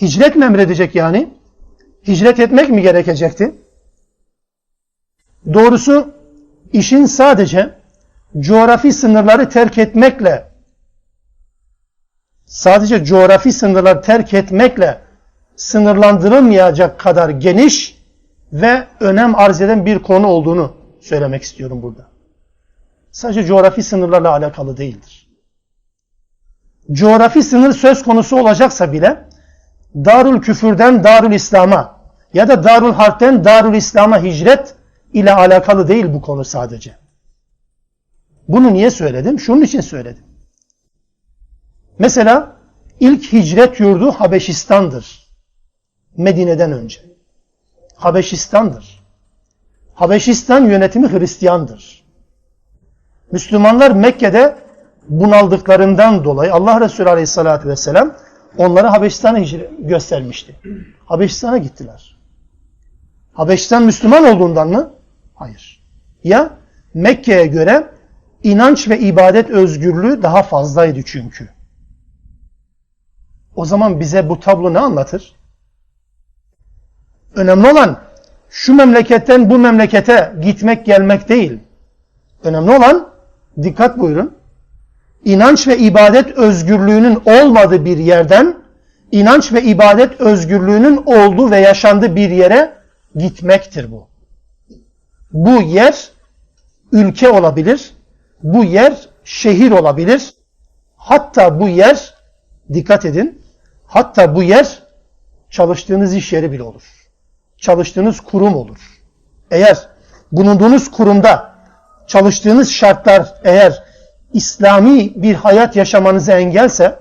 Hicret mi emredecek yani? Hicret etmek mi gerekecekti? Doğrusu işin sadece coğrafi sınırları terk etmekle sadece coğrafi sınırları terk etmekle sınırlandırılmayacak kadar geniş ve önem arz eden bir konu olduğunu söylemek istiyorum burada. Sadece coğrafi sınırlarla alakalı değildir. Coğrafi sınır söz konusu olacaksa bile Darül Küfür'den Darül İslam'a ya da Darül Harp'ten Darül İslam'a hicret ile alakalı değil bu konu sadece. Bunu niye söyledim? Şunun için söyledim. Mesela ilk hicret yurdu Habeşistan'dır. Medine'den önce. Habeşistan'dır. Habeşistan yönetimi Hristiyandır. Müslümanlar Mekke'de bunaldıklarından dolayı Allah Resulü Aleyhisselatü Vesselam onları Habeşistan'a göstermişti. Habeşistan'a gittiler. Habeşistan Müslüman olduğundan mı? Hayır. Ya Mekke'ye göre inanç ve ibadet özgürlüğü daha fazlaydı çünkü. O zaman bize bu tablo ne anlatır? Önemli olan şu memleketten bu memlekete gitmek gelmek değil. Önemli olan dikkat buyurun. İnanç ve ibadet özgürlüğünün olmadığı bir yerden inanç ve ibadet özgürlüğünün olduğu ve yaşandığı bir yere gitmektir bu. Bu yer ülke olabilir. Bu yer şehir olabilir. Hatta bu yer dikkat edin. Hatta bu yer çalıştığınız iş yeri bile olur. Çalıştığınız kurum olur. Eğer bulunduğunuz kurumda çalıştığınız şartlar eğer İslami bir hayat yaşamanıza engelse,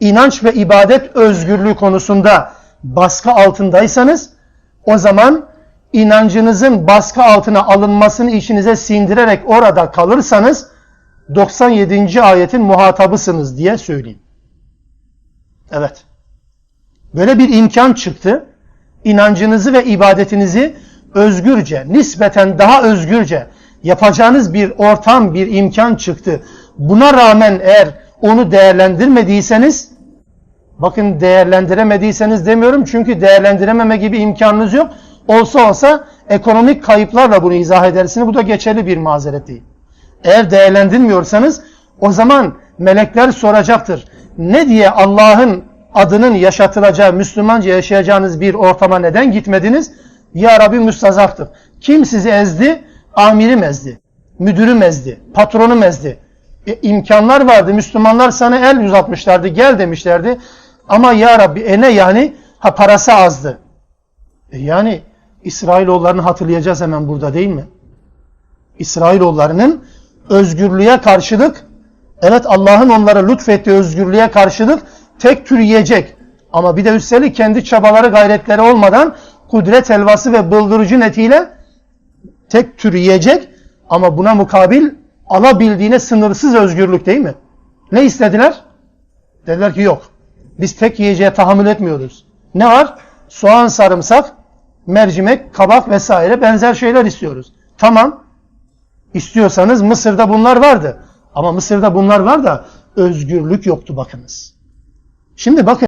inanç ve ibadet özgürlüğü konusunda baskı altındaysanız, o zaman inancınızın baskı altına alınmasını içinize sindirerek orada kalırsanız, 97. ayetin muhatabısınız diye söyleyeyim. Evet. Böyle bir imkan çıktı. İnancınızı ve ibadetinizi özgürce, nispeten daha özgürce yapacağınız bir ortam, bir imkan çıktı. Buna rağmen eğer onu değerlendirmediyseniz, bakın değerlendiremediyseniz demiyorum çünkü değerlendirememe gibi imkanınız yok. Olsa olsa ekonomik kayıplarla bunu izah edersiniz. Bu da geçerli bir mazeret değil. Eğer değerlendirmiyorsanız o zaman melekler soracaktır. Ne diye Allah'ın adının yaşatılacağı, Müslümanca yaşayacağınız bir ortama neden gitmediniz? Ya Rabbi müstazaftır. Kim sizi ezdi? Amirim ezdi. Müdürüm ezdi. Patronum ezdi. E, imkanlar vardı. Müslümanlar sana el uzatmışlardı. Gel demişlerdi. Ama ya Rabbi e yani? Ha parası azdı. E yani İsrailoğullarını hatırlayacağız hemen burada değil mi? İsrailoğullarının özgürlüğe karşılık evet Allah'ın onlara lütfettiği özgürlüğe karşılık tek tür yiyecek. Ama bir de üstelik kendi çabaları gayretleri olmadan kudret helvası ve bıldırıcı netiyle tek tür yiyecek ama buna mukabil alabildiğine sınırsız özgürlük değil mi? Ne istediler? Dediler ki yok. Biz tek yiyeceğe tahammül etmiyoruz. Ne var? Soğan, sarımsak, mercimek, kabak vesaire benzer şeyler istiyoruz. Tamam. İstiyorsanız Mısır'da bunlar vardı. Ama Mısır'da bunlar var da özgürlük yoktu bakınız. Şimdi bakın